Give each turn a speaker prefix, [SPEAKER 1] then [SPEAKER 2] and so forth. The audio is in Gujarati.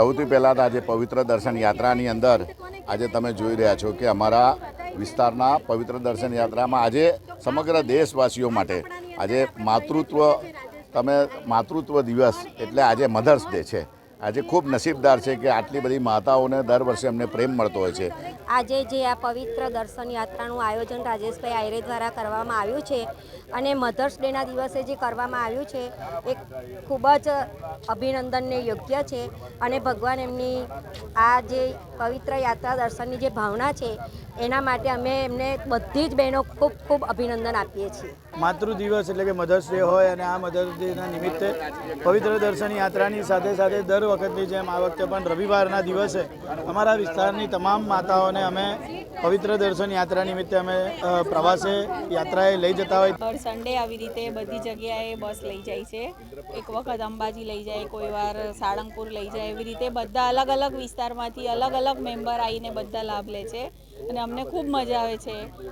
[SPEAKER 1] સૌથી પહેલાં તો આજે પવિત્ર દર્શન યાત્રાની અંદર આજે તમે જોઈ રહ્યા છો કે અમારા વિસ્તારના પવિત્ર દર્શન યાત્રામાં આજે સમગ્ર દેશવાસીઓ માટે આજે માતૃત્વ, તમે માતૃત્વ દિવસ એટલે આજે મધર્સ ડે છે. આજે ખૂબ નસીબદાર છે કે આટલી બધી માતાઓને દર વર્ષે અમને પ્રેમ મળતો હોય છે.
[SPEAKER 2] આજે જે આ પવિત્ર દર્શન યાત્રાનું આયોજન રાજેશભાઈ આયરે દ્વારા કરવામાં આવ્યું છે અને મધર્સ ડેના દિવસે જે કરવામાં આવ્યું છે એ ખૂબ જ અભિનંદનને યોગ્ય છે અને ભગવાન એમની આ જે પવિત્ર યાત્રા દર્શનની જે ભાવના છે એના માટે અમે એમને બધી જ બહેનો ખૂબ ખૂબ અભિનંદન આપીએ છીએ.
[SPEAKER 3] માતૃ દિવસ એટલે કે મધર્સ ડે હોય અને આ મધર્સ ડેના નિમિત્તે પવિત્ર દર્શન યાત્રાની સાથે સાથે દર વખતની જેમ આ વખતે પણ રવિવારના દિવસે અમારા વિસ્તારની તમામ માતાઓને અમે પવિત્ર દર્શન યાત્રા નિમિત્તે અમે પ્રવાસે યાત્રાએ લઈ જતા હોય.
[SPEAKER 4] દર સન્ડે આવી રીતે બધી જગ્યાએ બસ લઈ જાય છે. એક વખત અંબાજી લઈ જાય, કોઈ વાર સાળંગપુર લઈ જાય, એવી રીતે બધા અલગ અલગ વિસ્તારમાંથી અલગ અલગ મેમ્બર આવીને બધા લાભ લે છે. અને અમને ખૂબ મજા આવે છે.